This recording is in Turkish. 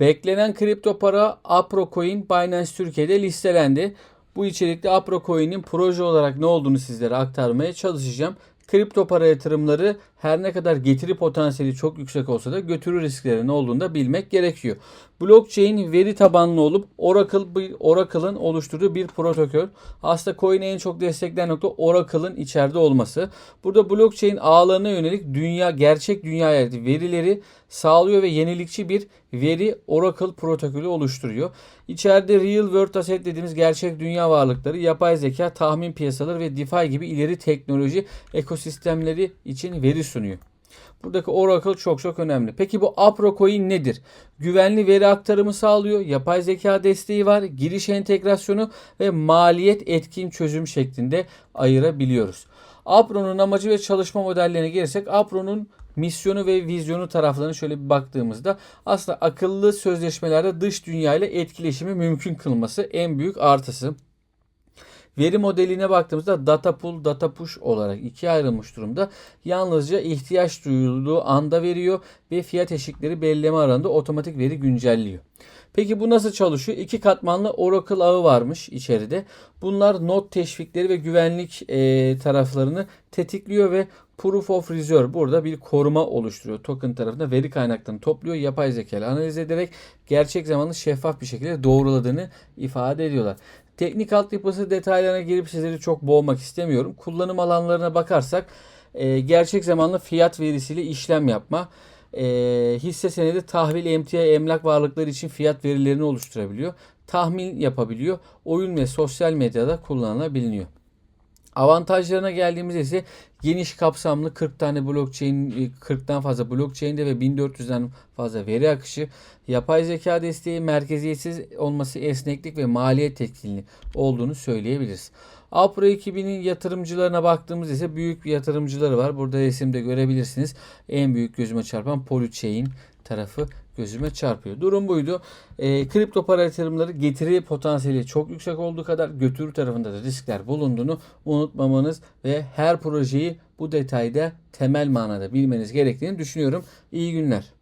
Beklenen kripto para Aprocoin Binance Türkiye'de listelendi. Bu içerikte Aprocoin'in proje olarak ne olduğunu sizlere aktarmaya çalışacağım. Kripto para yatırımları her ne kadar getiri potansiyeli çok yüksek olsa da götürü riskleri ne olduğunu da bilmek gerekiyor. Blockchain veri tabanlı olup Oracle Oracle'ın oluşturduğu bir protokol. Aslında coin'i en çok destekleyen nokta Oracle'ın içeride olması. Burada blockchain ağlarına yönelik dünya gerçek dünyaya verileri sağlıyor ve yenilikçi bir veri Oracle protokolü oluşturuyor. İçeride real world asset dediğimiz gerçek dünya varlıkları, yapay zeka, tahmin piyasaları ve DeFi gibi ileri teknoloji ekosistemleri için veri sunuyor. Buradaki Oracle çok çok önemli. Peki bu Aprocoin nedir? Güvenli veri aktarımı sağlıyor. Yapay zeka desteği var. Giriş entegrasyonu ve maliyet etkin çözüm şeklinde ayırabiliyoruz. Apro'nun amacı ve çalışma modellerine gelirsek Apro'nun misyonu ve vizyonu taraflarını şöyle bir baktığımızda aslında akıllı sözleşmelerde dış dünya ile etkileşimi mümkün kılması en büyük artısı. Veri modeline baktığımızda data pool, data push olarak ikiye ayrılmış durumda. Yalnızca ihtiyaç duyulduğu anda veriyor ve fiyat eşikleri belirleme arasında otomatik veri güncelliyor. Peki bu nasıl çalışıyor? İki katmanlı Oracle ağı varmış içeride. Bunlar not teşvikleri ve güvenlik e, taraflarını tetikliyor ve Proof of Reserve burada bir koruma oluşturuyor. Token tarafında veri kaynaklarını topluyor. Yapay zeka ile analiz ederek gerçek zamanlı şeffaf bir şekilde doğruladığını ifade ediyorlar. Teknik altyapısı detaylarına girip sizleri çok boğmak istemiyorum. Kullanım alanlarına bakarsak e, gerçek zamanlı fiyat verisiyle işlem yapma, e, hisse senedi tahvil, emtia, emlak varlıkları için fiyat verilerini oluşturabiliyor. Tahmin yapabiliyor. Oyun ve sosyal medyada kullanılabiliyor. Avantajlarına geldiğimizde ise geniş kapsamlı 40 tane blockchain, 40'tan fazla blockchain'de ve 1400'den fazla veri akışı, yapay zeka desteği, merkeziyetsiz olması, esneklik ve maliyet etkinliği olduğunu söyleyebiliriz. Apro ekibinin yatırımcılarına baktığımız ise büyük bir yatırımcıları var. Burada resimde görebilirsiniz. En büyük gözüme çarpan Polychain tarafı gözüme çarpıyor. Durum buydu. E, kripto para yatırımları getiri potansiyeli çok yüksek olduğu kadar götürü tarafında da riskler bulunduğunu unutmamanız ve her projeyi bu detayda temel manada bilmeniz gerektiğini düşünüyorum. İyi günler.